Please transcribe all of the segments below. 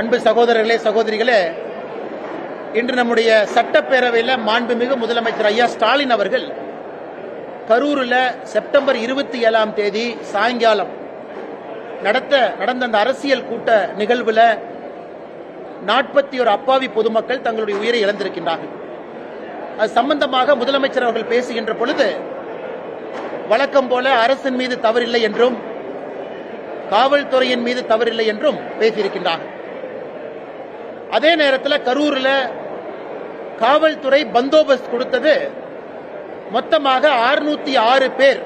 அன்பு சகோதரர்களே சகோதரிகளே இன்று நம்முடைய சட்டப்பேரவையில் மாண்புமிகு முதலமைச்சர் ஐயா ஸ்டாலின் அவர்கள் கரூரில் செப்டம்பர் இருபத்தி ஏழாம் தேதி சாயங்காலம் நடத்த நடந்த அந்த அரசியல் கூட்ட நிகழ்வில் நாற்பத்தி ஒரு அப்பாவி பொதுமக்கள் தங்களுடைய உயிரை இழந்திருக்கின்றார்கள். அது சம்பந்தமாக முதலமைச்சர் அவர்கள் பேசுகின்ற பொழுது வழக்கம் போல அரசின் மீது தவறில்லை என்றும் காவல்துறையின் மீது தவறில்லை என்றும் பேசியிருக்கின்றார்கள். அதே நேரத்தில் கரூரில் காவல்துறை பந்தோபஸ்த் கொடுத்தது. மொத்தமாக 606 ஆறு பேர்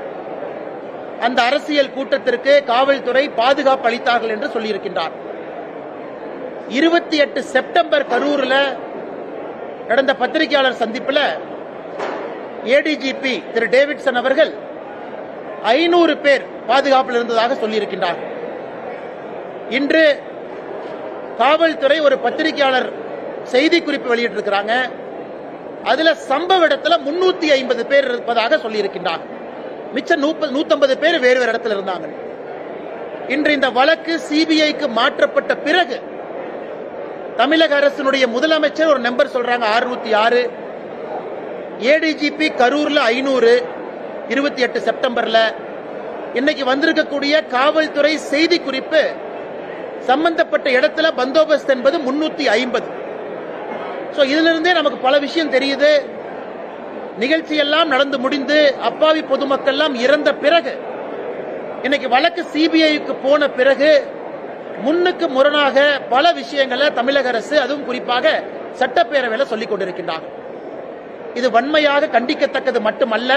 அந்த அரசியல் கூட்டத்திற்கு காவல்துறை பாதுகாப்பு அளித்தார்கள் என்று சொல்லியிருக்கின்றார். இருபத்தி எட்டு செப்டம்பர் கரூரில் நடந்த பத்திரிகையாளர் சந்திப்பில் ஏடிஜிபி திரு டேவிட்சன் அவர்கள் ஐநூறு பேர் பாதுகாப்பில் இருந்ததாக சொல்லியிருக்கின்றார். இன்று காவல்துறை ஒரு பத்திரிகையாளர் செய்தி குறிப்பு வெளியிட்டிருக்கிறாங்க. அதுல சம்பவ இடத்துல முன்னூத்தி ஐம்பது பேர் இருப்பதாக சொல்லியிருக்கின்றார். மிச்சம் நூத்தம்பது பேர் வேறு வேறு இடத்துல இருந்தாங்க. இன்று இந்த வழக்கு சிபிஐக்கு மாற்றப்பட்ட பிறகு தமிழக அரசினுடைய முதலமைச்சர் ஒரு நம்பர் சொல்றாங்க அறுநூத்தி ஆறு. ஏடிஜிபி கரூர்ல ஐநூறு இருபத்தி எட்டு செப்டம்பர்ல. இன்னைக்கு வந்திருக்கக்கூடிய காவல்துறை செய்தி குறிப்பு சம்பந்தப்பட்ட இடத்துல பந்தோபஸ்த் என்பது முன்னூத்தி ஐம்பது. ஸோ இதிலிருந்தே நமக்கு பல விஷயம் தெரியுது. நிகழ்ச்சி எல்லாம் நடந்து முடிந்து அப்பாவி பொதுமக்கள் எல்லாம் இறந்த பிறகு இன்னைக்கு வழக்கு சிபிஐக்கு போன பிறகு முன்னுக்கு முரணாக பல விஷயங்களை தமிழக அரசு அதுவும் குறிப்பாக சட்டப்பேரவையில் சொல்லிக் கொண்டிருக்கின்றார் இது வன்மையாக கண்டிக்கத்தக்கது மட்டுமல்ல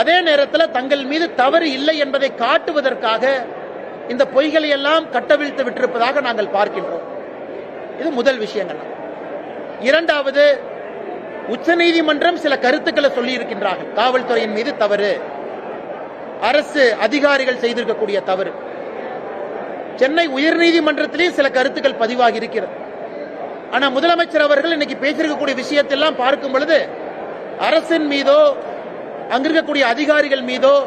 அதே நேரத்தில் தங்கள் மீது தவறு இல்லை என்பதை காட்டுவதற்காக இந்த பொய்களை எல்லாம் கட்டவிழ்த்து விட்டிருப்பதாக நாங்கள் பார்க்கின்றோம். இது முதல் விஷயங்கள். இரண்டாவது உச்சநீதிமன்றம் சில கருத்துக்களை சொல்லி இருக்கின்றார்கள் காவல்துறையின் மீது தவறு. அரசு அதிகாரிகள் செய்திருக்கக்கூடிய தவறு. சென்னை உயர்நீதிமன்றத்திலே சில கருத்துக்கள் பதிவாகி இருக்கிறது. ஆனா முதலமைச்சர் அவர்கள் இன்னைக்கு பேசியிருக்கக்கூடிய விஷயத்தெல்லாம் பார்க்கும் பொழுது அரசின் மீதோ அங்கிருக்கக்கூடிய அதிகாரிகள் மீதோ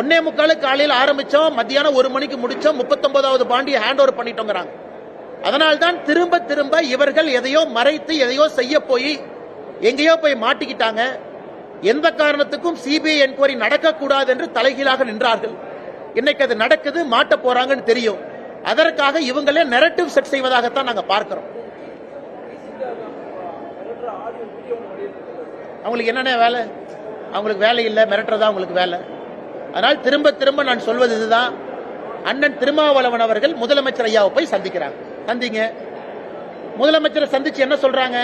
ஒன்னே முக்காலு காலையில் ஆரம்பிச்சோம் மத்தியானம் ஒரு மணிக்கு முடிச்சோம் முப்பத்தொன்பதாவது பாண்டியை ஹேண்ட் ஓவர் பண்ணிட்டோங்கிறாங்க. அதனால்தான் திரும்ப திரும்ப இவர்கள் எதையோ மறைத்து எதையோ செய்ய போய் எங்கேயோ போய் மாட்டிக்கிட்டாங்க. எந்த காரணத்துக்கும் சிபிஐ என்கொயரி நடக்கக்கூடாது என்று தலைகீழாக நின்றார்கள். இன்னைக்கு அது நடக்குது மாட்ட போறாங்கன்னு தெரியும். அதற்காக இவங்களே நெரட்டிவ் செட் செய்வதாகத்தான் நாங்கள் பார்க்கிறோம். அவங்களுக்கு என்னென்ன வேலை? அவங்களுக்கு வேலை இல்லை மிரட்டுறதா அவங்களுக்கு வேலை. அதனால் திரும்ப திரும்ப நான் சொல்வது இதுதான். அண்ணன் திருமாவளவன் அவர்கள் முதலமைச்சர் ஐயாவை போய் சந்திக்கிறாங்க. சந்திங்க. முதலமைச்சரை சந்திச்சு என்ன சொல்றாங்க?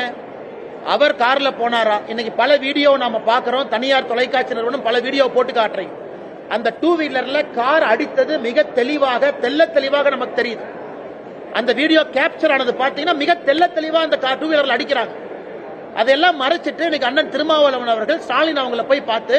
அவர் கார்ல போனாரா? இன்னைக்கு பல வீடியோ நாம பாக்குறோம் தனியார் தொலைக்காட்சி நிறுவனம் பல வீடியோ போட்டு காட்டுறீங்க. அந்த டூ வீலர்ல கார் அடித்தது மிக தெளிவாக தெல்ல தெளிவாக நமக்கு தெரியுது. அந்த வீடியோ கேப்சர் ஆனது பாத்தீங்கன்னா மிக தெல்ல தெளிவா அந்த கார் டூ வீலர்ல அடிக்கிறாங்க. அதெல்லாம் மறைச்சிட்டு இன்னைக்கு அண்ணன் திருமாவளவன் அவர்கள் ஸ்டாலின் அவங்கள போய் பார்த்து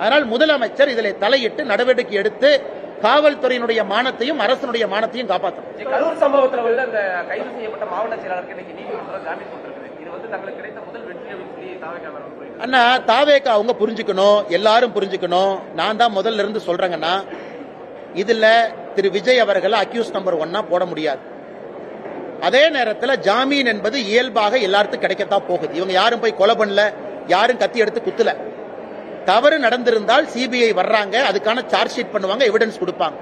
அதனால் முதலமைச்சர் இதில் தலையிட்டு நடவடிக்கை எடுத்து காவல்துறையினுடைய மானத்தையும் அரசனுடைய மானத்தையும் காப்பாற்றணும் இந்த கரூர் சம்பவத்துல வந்து அந்த கைது செய்யப்பட்ட மாவட்ட செயலாளருக்கு நீதிமன்றம் ஜாமீன் கொடுத்திருக்குது. இது வந்து தங்களுக்கு கிடைத்த முதல் வெற்றி அப்படின்னு சொல்லி தாவக சொல்லியிருக்காங்க அண்ணா தாவேக்கா அவங்க புரிஞ்சுக்கணும் எல்லாரும் புரிஞ்சுக்கணும். நான் தான் முதல்ல இருந்து சொல்றேங்கன்னா இதுல திரு விஜய் அவர்களை அக்யூஸ் நம்பர் ஒன்னா போட முடியாது. அதே நேரத்தில் ஜாமீன் என்பது இயல்பாக எல்லாத்துக்கும் கிடைக்கத்தான் போகுது. இவங்க யாரும் போய் கொலை பண்ணல யாரும் கத்தி எடுத்து குத்தல. தவறு நடந்திருந்தால் சிபிஐ வர்றாங்க அதுக்கான சார்ஜ் ஷீட் பண்ணுவாங்க எவிடன்ஸ் கொடுப்பாங்க.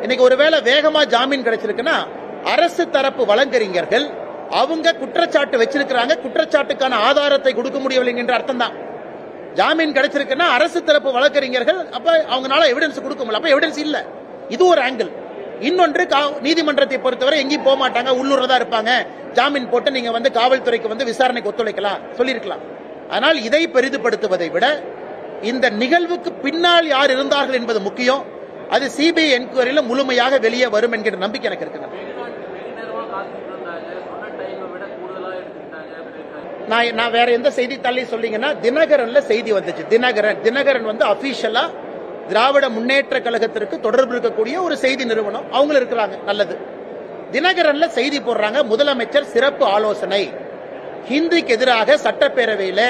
இன்னைக்கு ஒருவேளை வேகமா ஜாமீன் கிடைச்சிருக்குன்னா அரசு தரப்பு வழக்கறிஞர்கள் அவங்க குற்றச்சாட்டு வச்சிருக்கிறாங்க குற்றச்சாட்டுக்கான ஆதாரத்தை கொடுக்க முடியவில்லை என்ற அர்த்தம் தான் ஜாமீன் கிடைச்சிருக்குன்னா அரசு தரப்பு வழக்கறிஞர்கள் அப்ப அவங்களால எவிடன்ஸ் கொடுக்க முடியல. அப்ப எவிடன்ஸ் இல்ல. இது ஒரு ஆங்கிள் இன்னொன்று கா- நீதிமன்றத்தை பொறுத்தவரை எங்கேயும் போக மாட்டாங்க உள்ளூர்ல தான் இருப்பாங்க. ஜாமீன் போட்டு நீங்க வந்து காவல்துறைக்கு வந்து விசாரணைக்கு ஒத்துழைக்கலாம் சொல்லியிருக்கலாம். ஆனால் இதை பெரிதுபடுத்துவதை விட இந்த நிகழ்வுக்கு பின்னால் யார் இருந்தார்கள் என்பது முக்கியம். அது சிபிஐ என்கொயரியில முழுமையாக வெளியே வரும் என்கிற நம்பிக்கை எனக்கு இருக்கிறது நான் நான் வேற எந்த செய்தித்தாளையும் சொன்னீங்கன்னா தினகரன்ல செய்தி வந்துச்சு. தினகரன் தினகரன் வந்து அபிஷியலா திராவிட முன்னேற்ற கழகத்திற்கு தொடர்பு இருக்கக்கூடிய ஒரு செய்தி நிறுவனம். அவங்களும் இருக்கிறாங்க நல்லது. தினகரன்ல செய்தி போடுறாங்க முதலமைச்சர் சிறப்பு ஆலோசனை. ஹிந்திக்கு எதிராக சட்டப்பேரவையில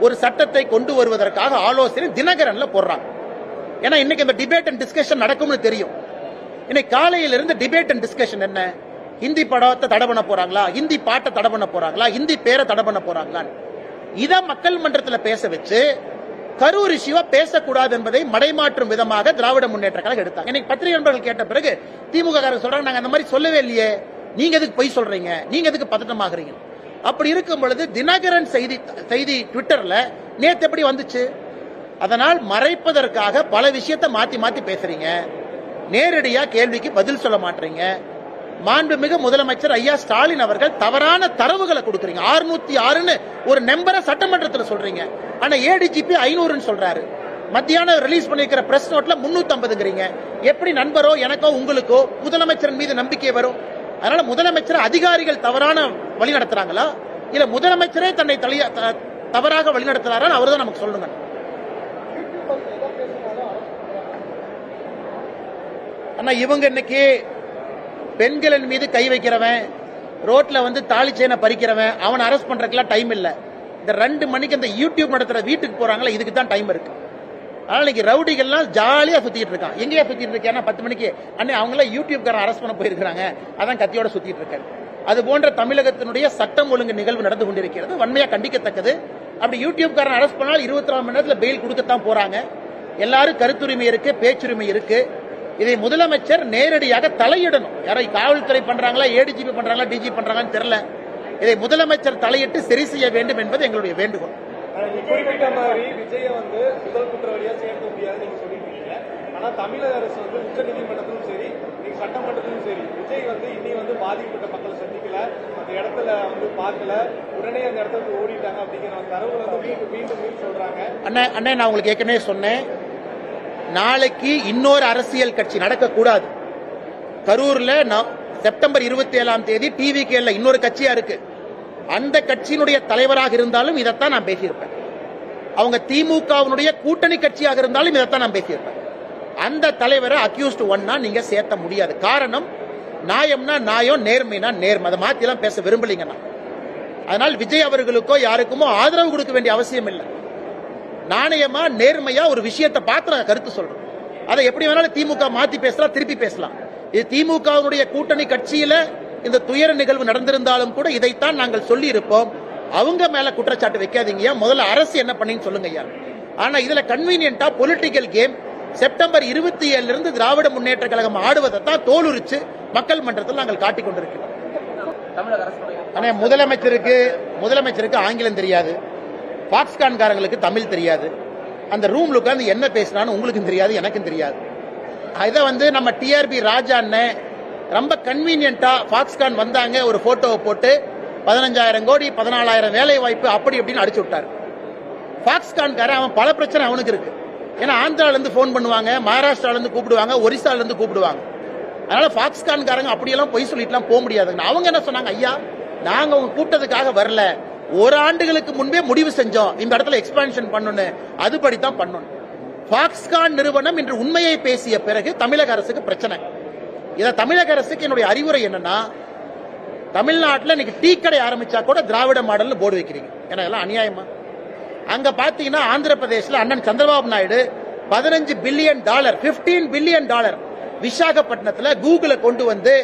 ஒரு சட்டத்தை கொண்டு வருவதற்காக ஆலோசனை தினகரன்ல போடுறாங்க. ஏன்னா இன்னைக்கு இந்த டிபேட் அண்ட் டிஸ்கஷன் நடக்கும்னு தெரியும். இன்னைக்கு காலையில இருந்து டிபேட் அண்ட் டிஸ்கஷன் என்ன? ஹிந்தி படத்தை தடை பண்ண போறாங்களா? ஹிந்தி பாட்டை தடை பண்ண போறாங்களா? ஹிந்தி பேரை தடை பண்ண போறாங்களான்னு. இத மக்கள் மன்றத்தில் பேச வச்சு கரூர் இஷ்யூவா பேசக்கூடாது என்பதை மடைமாற்றும் விதமாக திராவிட முன்னேற்ற கழகம் எடுத்தாங்க. இன்னைக்கு பத்திரிகை நண்பர்கள் கேட்ட பிறகு திமுக காரர் சொல்றாங்க நாங்க அந்த மாதிரி சொல்லவே இல்லையே. நீங்க எதுக்கு பொய் சொல்றீங்க? நீங்க எதுக்கு பதட்டமாகறீங்க? அப்படி இருக்கும் பொழுது தினகரன் செய்தி செய்தி ட்விட்டர்ல நேத்து எப்படி வந்துச்சு? அதனால் மறைப்பதற்காக பல விஷயத்தை மாத்தி மாத்தி பேசுறீங்க. நேரடியா கேள்விக்கு பதில் சொல்ல மாட்டீங்க. மாண்புமிகு முதலமைச்சர் ஐயா ஸ்டாலின் அவர்கள் தவறான தரவுகளை கொடுக்குறீங்க. 606 ஆறுன்னு ஒரு நம்பரை சட்டமன்றத்தில் சொல்றீங்க. ஆனா ஏடிஜிபி ஐநூறுன்னு சொல்றாரு. மத்தியானம் ரிலீஸ் பண்ணிருக்கிற பிரஸ் நோட்ல 350ங்கிறீங்க எப்படி நண்பரோ எனக்கோ உங்களுக்கோ முதலமைச்சரின் மீது நம்பிக்கை வரும்? அதனால முதலமைச்சர் அதிகாரிகள் தவறான வழி நடத்துறாங்களா இல்ல முதலமைச்சரே தன்னை தலிய- தவறாக வழி நடத்துறாரா அவர் தான் நமக்கு சொல்லுங்க. அண்ணா இவங்க இன்னைக்கு பெண்களின் மீது கை வைக்கிறவன் ரோட்ல வந்து தாலி செயினை பறிக்கிறவன் அவனை அரெஸ்ட் பண்றதுக்குலாம் டைம் இல்ல. இந்த ரெண்டு மணிக்கு இந்த யூடியூப் நடத்துற வீட்டுக்கு போறாங்களா இதுக்கு தான் டைம் இருக்கு. அதனால இன்னைக்கு ரவுடிகள்லாம் ஜாலியா சுத்திட்டு இருக்கான். எங்கேயா சுத்திட்டு இருக்கேன் பத்து மணிக்கு. அண்ணே அவங்களாம் யூடியூப்காரன் அரெஸ்ட் பண்ண போயிருக்காங்க அதான் கத்தியோட சுத்திட்டு இருக்காரு அது போன்ற தமிழகத்தினுடைய சட்டம் ஒழுங்கு நிகழ்வு நடந்து கொண்டிருக்கிறது. வன்மையா கண்டிக்கத்தக்கது. அப்படி யூடியூப்காரன் அரெஸ்ட் பண்ணால் இருபத்தி நாலு மணி நேரத்தில் பெயில் கொடுக்கத்தான் போறாங்க. எல்லாரும் கருத்துரிமை இருக்கு பேச்சுரிமை இருக்கு. இதை முதலமைச்சர் நேரடியாக தலையிடணும். யாரோ காவல்துறை பண்றாங்களா ஏடிஜிபி பண்றாங்களா டிஜி பண்றாங்களான்னு தெரியல. இதை முதலமைச்சர் தலையிட்டு சரி செய்ய வேண்டும் என்பது எங்களுடைய வேண்டுகோள். குறிப்பிட்ட மாதிரி விஜய வந்து முதல் குற்றவாளியா சேர்க்க முடியாது நீங்க சொல்லிருக்கீங்க ஆனா தமிழக அரசு வந்து உச்ச நீதிமன்றத்திலும் சரி நீங்க சட்டமன்றத்திலும் சரி விஜய் வந்து இன்னி வந்து பாதிக்கப்பட்ட மக்களை சந்திக்கல. அந்த இடத்துல வந்து பார்க்கல. உடனே அந்த இடத்துல ஓடிட்டாங்க அப்படிங்கிற அந்த தரவு வந்து மீண்டும் மீண்டும் மீண்டும் சொல்றாங்க. அண்ணே அண்ணே நான் உங்களுக்கு ஏற்கனவே சொன்னேன். நாளைக்கு இன்னொரு அரசியல் கட்சி நடக்கக்கூடாது. கரூர்ல செப்டம்பர் இருபத்தி ஏழாம் தேதி டிவி கேல இன்னொரு கட்சியா இருக்கு. அந்த கட்சியினுடைய தலைவராக இருந்தாலும் இதைத்தான் நான் பேசியிருப்பேன். அவங்க திமுகவினுடைய கூட்டணி கட்சியாக இருந்தாலும் இதைத்தான் நான் பேசியிருப்பேன். அந்த தலைவரை அக்யூஸ்ட் ஒன்னா நீங்க சேர்த்த முடியாது. காரணம் நியாயம்னா நியாயம் நேர்மைனா நேர்மை. அதை மாத்தி எல்லாம் பேச விரும்பலீங்க நான். அதனால் விஜய் அவர்களுக்கோ யாருக்குமோ ஆதரவு கொடுக்க வேண்டிய அவசியம் இல்லை. நாணயமா நேர்மையா ஒரு விஷயத்தை பார்த்து நான் கருத்து சொல்றோம் அதை எப்படி வேணாலும் திமுக மாத்தி பேசலாம் திருப்பி பேசலாம். இது திமுகவினுடைய கூட்டணி கட்சியில இந்த துயர நிகழ்வு நடந்திருந்தாலும் கூட இதைத்தான் நாங்கள் சொல்லி இருப்போம் அவங்க மேல குற்றச்சாட்டு வைக்காதீங்க முதல்ல அரசு என்ன பண்ணீங்கன்னு சொல்லுங்க ஐயா. ஆனா இதுல கன்வீனியன்டா பொலிட்டிக்கல் கேம் செப்டம்பர் இருபத்தி ஏழுல இருந்து திராவிட முன்னேற்ற கழகம் ஆடுவதை தான் தோலுரிச்சு மக்கள் மன்றத்தில் நாங்கள் காட்டிக் கொண்டிருக்கிறோம். ஆனா முதலமைச்சருக்கு முதலமைச்சருக்கு ஆங்கிலம் தெரியாது. பாக்ஸ்கான்காரங்களுக்கு தமிழ் தெரியாது. அந்த ரூம்ல உட்கார்ந்து என்ன பேசினான்னு உங்களுக்கும் தெரியாது எனக்கும் தெரியாது. இதை வந்து நம்ம டிஆர்பி ராஜா அண்ணன் ரொம்ப கன்வீனியன்ட்டா பாக்ஸ்கான் வந்தாங்க ஒரு போட்டோவை போட்டு பதினஞ்சாயிரம் கோடி பதினாலாயிரம் வேலை வாய்ப்பு அப்படி இப்படின்னு அடிச்சு விட்டார். பாக்ஸ்கான்காரன் அவன் பல பிரச்சனை அவனுக்கு இருக்கு. ஏன்னா ஆந்திரால இருந்து ஃபோன் பண்ணுவாங்க மகாராஷ்டிரால இருந்து கூப்பிடுவாங்க ஒரிசால இருந்து கூப்பிடுவாங்க. அதனால பாக்ஸ்கான்காரங்க அப்படியெல்லாம் பொய் சொல்லிட்டுலாம் போக முடியாதுங்க. அவங்க என்ன சொன்னாங்க? ஐயா நாங்க உங்க கூட்டத்துக்காக வரல. ஒரு ஆண்டுகளுக்கு முன்பே முடிவு செஞ்சோம். இந்த இடத்துல எக்ஸ்பான்ஷன் பண்ணணும். அதுபடி தான் பண்ணணும் பாக்ஸ்கான் நிறுவனம் இன்று உண்மையை பேசிய பிறகு தமிழக அரசுக்கு பிரச்சனை. இதை தமிழக அரசுக்கு என்னுடைய அறிவுரை என்னன்னா தமிழ்நாட்டில் இன்னைக்கு டீ கடை ஆரம்பிச்சா கூட திராவிட மாடல்னு போர்டு வைக்கிறீங்க. ஏன்னா இதெல்லாம் அநியாயமா? அங்க பாத்தீங்கன்னா ஆந்திர பிரதேசில் அண்ணன் சந்திரபாபு நாயுடு பதினஞ்சு பில்லியன் டாலர் 15 பில்லியன் டாலர் விசாகப்பட்டினத்தில் கூகுளை கொண்டு வந்து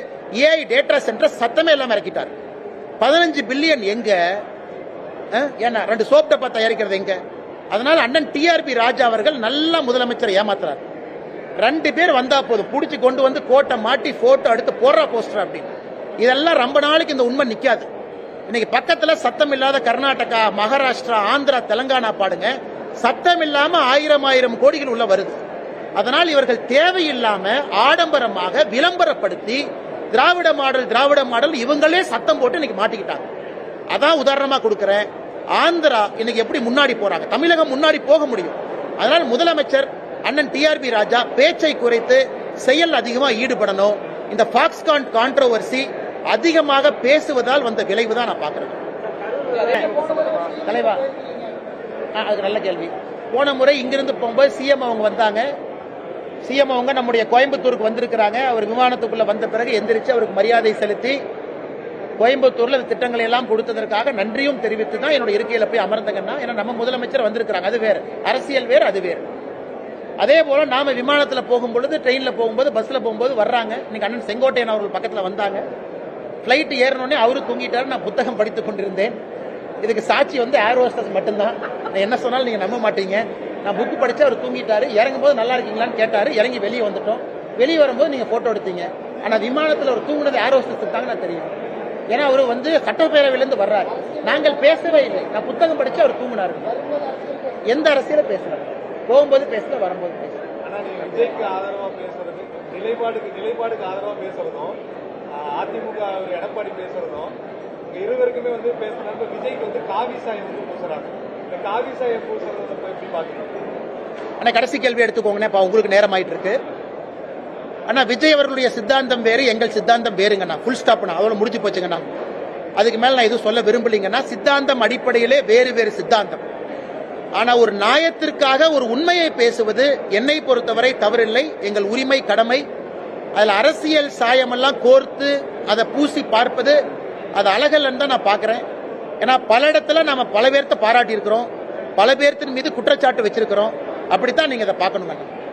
ஏஐ டேட்டா சென்டர் சத்தமே இல்லாமல் இறக்கிட்டார். பதினஞ்சு பில்லியன் எங்க? ஏன்னா ரெண்டு சோப் டப்பா தயாரிக்கிறது எங்க? அதனால அண்ணன் டிஆர்பி ராஜா அவர்கள் நல்ல முதலமைச்சர் ஏமாத்துறாரு. ரெண்டு பேர் வந்தா போதும். பிடிச்சி கொண்டு வந்து கோட்டை மாட்டி போட்டோ எடுத்து போடுறா போஸ்டர் அப்படின்னு. இதெல்லாம் ரொம்ப நாளைக்கு இந்த உண்மை நிக்காது. இன்னைக்கு பக்கத்துல சத்தம் இல்லாத கர்நாடகா மகாராஷ்டிரா ஆந்திரா தெலங்கானா பாடுங்க. சத்தம் இல்லாம ஆயிரம் ஆயிரம் கோடிகள் உள்ள வருது. அதனால் இவர்கள் தேவையில்லாம ஆடம்பரமாக விளம்பரப்படுத்தி திராவிட மாடல் திராவிட மாடல் இவங்களே சத்தம் போட்டு இன்னைக்கு மாட்டிக்கிட்டாங்க. அதான் உதாரணமா கொடுக்குறேன். ஆந்திரா இன்னைக்கு எப்படி முன்னாடி போறாங்க? தமிழகம் முன்னாடி போக முடியும். அதனால் முதலமைச்சர் அண்ணன் டிஆர்பி ராஜா பேச்சை குறைத்து செயல் அதிகமாக ஈடுபடணும். இந்த பாக்ஸ்கான் கான்ட்ரோவர்சி அதிகமாக பேசுவதால் வந்த விளைவு தான் நான் பார்க்குறேன். தலைவா அது நல்ல கேள்வி. போன முறை இங்கிருந்து போகும்போது சிஎம் அவங்க வந்தாங்க. சிஎம் அவங்க நம்முடைய கோயம்புத்தூருக்கு வந்திருக்கிறாங்க. அவர் விமானத்துக்குள்ளே வந்த பிறகு எந்திரிச்சு அவருக்கு மரியாதை செலுத்தி கோயம்புத்தூரில் இந்த திட்டங்களை எல்லாம் கொடுத்ததற்காக நன்றியும் தெரிவித்து தான் என்னோட இருக்கையில் போய் அமர்ந்தங்கன்னா ஏன்னா நம்ம முதலமைச்சர் வந்திருக்கிறாங்க. அது வேறு. அரசியல் வேறு அது வேறு. அதே போல நாம விமானத்தில் போகும்பொழுது ட்ரெயினில் போகும்போது பஸ்ஸில் போகும்போது வர்றாங்க. இன்னைக்கு அண்ணன் செங்கோட்டையன் அவர்கள் பக்கத்தில் வந்தாங்க. ஃப்ளைட்டு ஏறினோடனே அவரு தூங்கிட்டாரு. நான் புத்தகம் படித்துக் கொண்டிருந்தேன். இதுக்கு சாட்சி வந்து ஏர் ஹோஸ்டஸ் மட்டும்தான். நான் என்ன சொன்னாலும் நீங்கள் நம்ப மாட்டீங்க. நான் புக்கு படித்து அவர் தூங்கிட்டாரு. இறங்கும் போது நல்லா இருக்கீங்களான்னு கேட்டார். இறங்கி வெளியே வந்துட்டோம். வெளியே வரும்போது நீங்கள் ஃபோட்டோ எடுத்தீங்க. ஆனால் விமானத்தில் ஒரு தூங்கினது ஏர் ஹோஸ்டஸ் தாங்க நான் தெரியும். ஏன்னா அவர் வந்து சட்டப்பேரவையிலேருந்து வர்றாரு. நாங்கள் பேசவே இல்லை. நான் புத்தகம் படித்து அவர் தூங்கினாரு. எந்த அரசியலும் பேசுகிறார் போகும்போது பேசல வரும்போது பேசல ஆனா நீங்க விஜய்க்கு ஆதரவா பேசுறது நிலைப்பாடுக்கு நிலைப்பாடுக்கு ஆதரவா பேசுறதும் அதிமுக அவர் எடப்பாடி பேசுறதும் இருவருக்குமே வந்து பேசுறாங்க விஜய்க்கு வந்து காவி சாயம் வந்து பூசுறாங்க. இந்த காவி சாயம் பூசுறத எப்படி பாக்குறீங்க ஆனா கடைசி கேள்வி எடுத்துக்கோங்கண்ணே. இப்ப உங்களுக்கு நேரம் ஆயிட்டு இருக்கு ஆனா விஜய் அவர்களுடைய சித்தாந்தம் வேறு எங்கள் சித்தாந்தம் வேறுங்கண்ணா. ஃபுல் ஸ்டாப்ண்ணா அவ்வளவு முடிஞ்சு போச்சுங்கண்ணா. அதுக்கு மேல நான் எதுவும் சொல்ல விரும்பலீங்கன்னா சித்தாந்தம் அடிப்படையிலே வேறு வேறு சித்தாந்தம். ஆனா ஒரு நியாயத்திற்காக ஒரு உண்மையை பேசுவது என்னை பொறுத்தவரை தவறில்லை. எங்கள் உரிமை கடமை. அதுல அரசியல் சாயமெல்லாம் கோர்த்து அதை பூசி பார்ப்பது அது அழகல்லன்னு தான் நான் பார்க்குறேன். ஏன்னா பல இடத்துல நாம பல பேர்த்த பாராட்டி இருக்கிறோம் பல பேர்த்தின் மீது குற்றச்சாட்டு வச்சிருக்கிறோம். அப்படித்தான் நீங்க அதை பார்க்கணுங்க